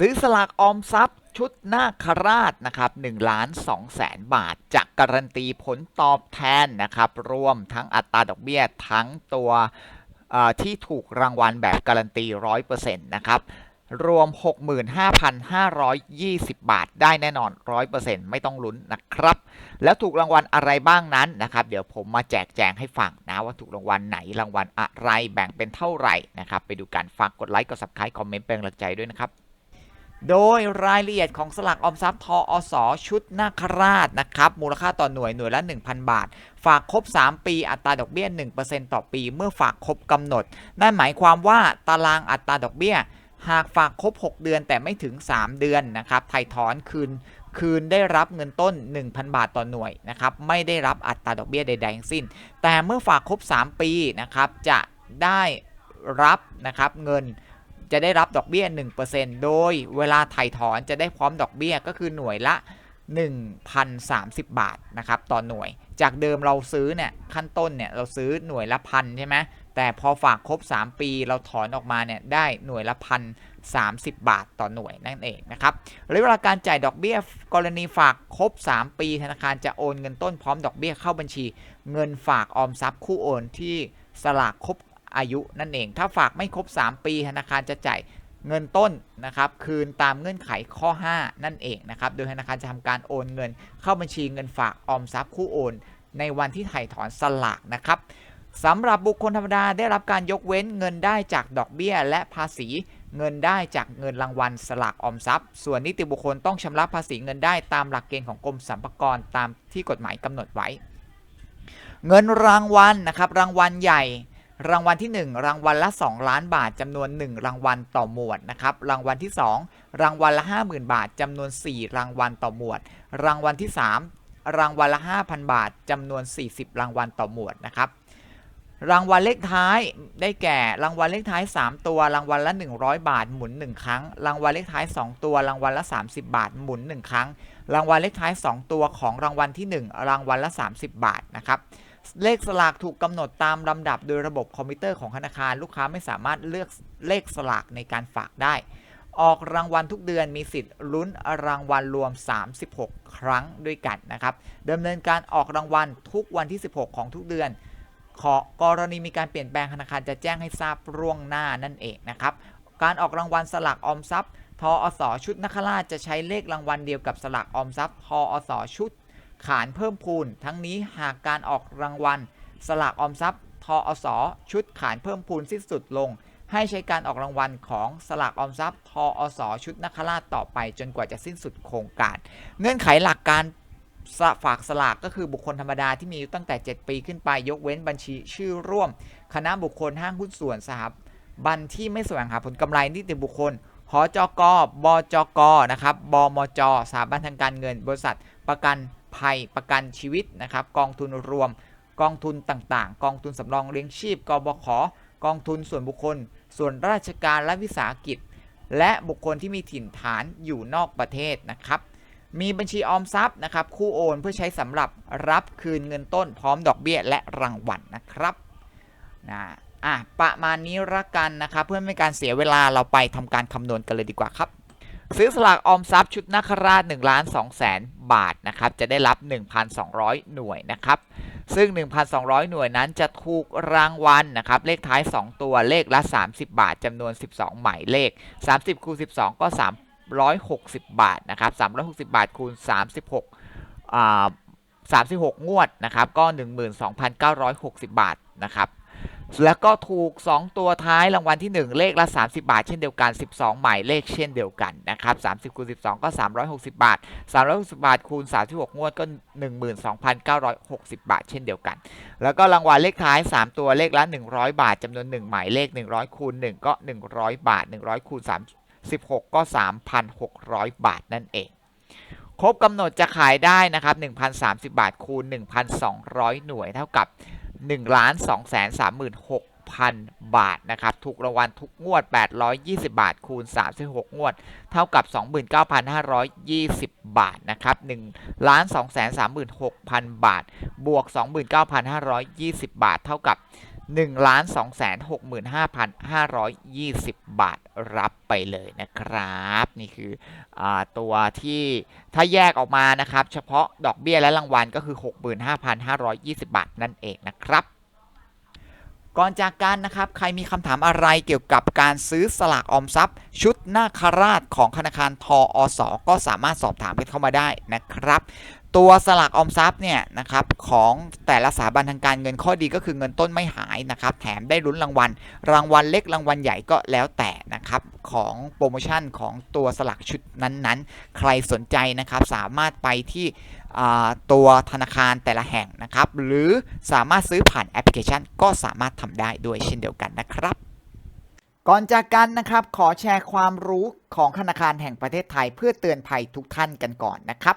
ซื้อสลากออมทรัพย์ชุดนาคราชนะครับ1ล้าน2แสนบาทจะการันตีผลตอบแทนนะครับ รวมทั้งอัตราดอกเบี้ยทั้งตัวที่ถูกรางวัลแบบการันตี 100%นะครับ รวม 65,520 บาทได้แน่นอน 100%ไม่ต้องลุ้นนะครับ แล้วถูกรางวัลอะไรบ้างนั้นนะครับ เดี๋ยวผมมาแจกแจงให้ฟังนะว่าถูกรางวัลไหนรางวัลอะไรแบ่งเป็นเท่าไหร่นะครับ ไปดูกันฝากกดไลค์กด subscribe คอมเมนต์เป็นกำลังใจด้วยนะครับ โดยรายละเอียดของสลากออมทรัพย์ทออสชุดนาคราชนะครับ มูลค่าต่อหน่วยหน่วยละ 1,000 บาท ฝากครบ 3 ปีอัตราดอกเบี้ย 1%ต่อปีเมื่อฝากครบกำหนด นั่นหมายความว่าตารางอัตราดอกเบี้ย หากฝากครบ 6 เดือนแต่ไม่ถึง 3 เดือนนะครับไถ่ถอนคืนคืนได้รับเงินต้น 1,000 บาทต่อหน่วยนะครับไม่ได้รับอัตราดอกเบี้ยใดๆทั้งสิ้น แต่เมื่อฝากครบ 3 ปีนะครับจะได้รับนะครับเงิน จะได้รับดอกเบี้ย 1%โดยเวลาไถ่ถอนจะได้พร้อมดอกเบี้ยก็คือหน่วยละ 1,030 บาทนะครับต่อหน่วย จากเดิมเราซื้อเนี่ยขั้นต้นเนี่ยเราซื้อหน่วยละพันใช่ไหมแต่พอฝากครบ 3 ปีเราถอนออกมาเนี่ยได้หน่วยละพัน30 บาทต่อหน่วยนั่นเองนะครับระยะเวลาการจ่ายดอกเบี้ยกรณีฝากครบ 3 ปีธนาคารจะโอนเงินต้นพร้อมดอกเบี้ยเข้าบัญชี เงินฝากออมทรัพย์คู่โอนที่สลากครบ อายุนั่นเอง ถ้าฝากไม่ครบ 3 ปีธนาคารจะจ่ายเงินต้นนะครับคืนตามเงื่อนไขข้อ 5 นั่นเองนะครับโดยธนาคารจะทำการโอนเงิน เข้าบัญชีเงินฝากออมทรัพย์คู่โอน ในวันที่ถ่ายถอนสลากนะครับสำหรับบุคคลธรรมดาได้รับการยกเว้นเงินได้จากดอกเบี้ย และภาษีเงินได้จากเงินรางวัลสลากออมทรัพย์ ส่วนนิติบุคคลต้องชำระภาษีเงินได้ตามหลักเกณฑ์ของกรมสรรพากรตามที่กฎหมายกำหนดไว้ เงินรางวัลนะครับรางวัลใหญ่ รางวัลที่ 1 รางวัลละ 2 ล้านบาทจำนวน 1 รางวัลต่อหมวดนะครับรางวัลที่ 2 รางวัลละ 50,000 บาทจำนวน 4 รางวัลต่อหมวด รางวัลที่ 3 รางวัลละ 5,000 บาทจำนวน 40 รางวัลต่อหมวดนะครับรางวัลเลขท้ายได้แก่รางวัลเลขท้าย 3 ตัว รางวัลละ 100 บาทหมุน 1 ครั้ง รางวัลเลขท้าย 2 ตัว รางวัลละ 30 บาทหมุน 1 ครั้ง รางวัลเลขท้าย 2 ตัวของรางวัลที่ 1 รางวัลละ 30 บาทนะครับ เลขสลากถูกกำหนดตามลำดับโดยระบบคอมพิวเตอร์ของธนาคาร ลูกค้าไม่สามารถเลือกเลขสลากในการฝากได้ ออกรางวัลทุกเดือนมีสิทธิ์ลุ้นรางวัลรวม 36 ครั้งด้วยกันนะครับดำเนินการออกรางวัลทุกวันที่ 16 ของทุกเดือนขอกรณีมีการเปลี่ยนแปลงธนาคารจะแจ้งให้ทราบร่วงหน้านั่นเองนะครับ การออกรางวัลสลากออมทรัพย์ ทออสชุดนักราชจะใช้เลขรางวัลเดียวกับสลากออมทรัพย์ ทออสชุด ขานเพิ่มพูน ทั้งนี้หากการออกรางวัล สลากออมทรัพย์ทออสชุดขานเพิ่มพูนสิ้นสุดลง ให้ใช้การออกรางวัลของสลากออมทรัพย์ทออสชุดนักราชต่อไปจนกว่าจะสิ้นสุดโครงการ เงื่อนไขหลักการฝากสลากก็คือบุคคลธรรมดาที่มีอายุตั้งแต่ 7 ปีขึ้นไปยกเว้นบัญชีชื่อร่วม คณะบุคคลห้างหุ้นส่วนสถาบันที่ไม่แสวงหาผลกำไรนิติบุคคลหอจกบจกนะครับบมจสถาบันทางการเงิน บริษัทประกัน ภัยประกันชีวิตนะครับ กองทุนรวม กองทุนต่างๆ กองทุนสำรองเลี้ยงชีพกบขกองทุนส่วนบุคคล ส่วนราชการและวิสาหกิจ และบุคคลที่มีถิ่นฐานอยู่นอกประเทศนะครับ มีบัญชีออมทรัพย์นะครับ คู่โอนเพื่อใช้สำหรับรับคืนเงินต้นพร้อมดอกเบี้ยและรางวัลนะครับนะอะประมาณนี้ละกันนะครับ เพื่อไม่ให้การเสียเวลาเราไปทำการคำนวณกันเลยดีกว่าครับ ซื้อสลากออมทรัพย์ชุดนาคราช1ล้าน2แสนบาทนะครับ จะได้รับ 1,200 หน่วยนะครับ ซึ่ง 1,200 หน่วยนั้นจะถูกรางวัลนะครับ เลขท้าย 2 ตัวเลขละ 30 บาทจำนวน 12 หมายเลข 30 คูณ 12 ก็ 360 บาทนะครับ 360 บาทคูณ 36อ่า36 งวดนะครับ ก็ 12,960 บาทนะครับ แล้วก็ถูก 2 ตัวท้ายรางวัลที่ 1 เลขละ 30 บาท เช่นเดียวกัน 12 หมายเลขเช่นเดียวกันนะครับ30คูณ12 ก็ 360 บาท 360 บาทคูณ36งวดก็ 12,960 บาท เช่นเดียวกัน แล้วก็รางวัลเลขท้าย 3 ตัวเลขละ 100 บาทจำนวน 1 หมายเลข 100คูณ1ก็ 100 บาท 100คูณ36ก็ 3,600 บาทนั่นเอง ครบกำหนดจะขายได้นะครับ1,030 บาทคูณ 1,200 หน่วยเท่ากับ 1ล้าน2 36,000บาทนะครับถูกรางวัลทุกงวด 820 บาท คูณ 36 งวด เท่ากับ 29,520 บาทนะครับ1ล้าน2 36,000 บาท บวก 29,520 บาท เท่ากับ 1ล้าน2แสน65,520 บาทรับไปเลยนะครับ นี่คืออตัวที่ถ้าแยกออกมานะครับ เฉพาะดอกเบี้ยและรางวัลก็คือ 65,520 บาทนั่นเองนะครับก่อนจากกันนะครับ ใครมีคำถามอะไรเกี่ยวกับการซื้อสลากออมทรัพย์ ชุดนาคราชของธนาคารทออสก็สามารถสอบถามกันเข้ามาได้นะครับ ตัวสลากออมทรัพย์เนี่ยนะครับของแต่ละสถาบันทางการเงินข้อดีก็คือเงินต้นไม่หายนะครับแถมได้ลุ้นรางวัล รางวัลเล็กรางวัลใหญ่ก็แล้วแต่นะครับของโปรโมชั่นของตัวสลากชุดนั้นๆ ใครสนใจนะครับสามารถไปที่ตัวธนาคารแต่ละแห่งนะครับหรือสามารถซื้อผ่านแอปพลิเคชัน ก็สามารถทำได้ด้วยเช่นเดียวกันนะครับก่อนจากกันนะครับขอแชร์ความรู้ของธนาคารแห่งประเทศไทยเพื่อเตือนภัยทุกท่านกันก่อนนะครับ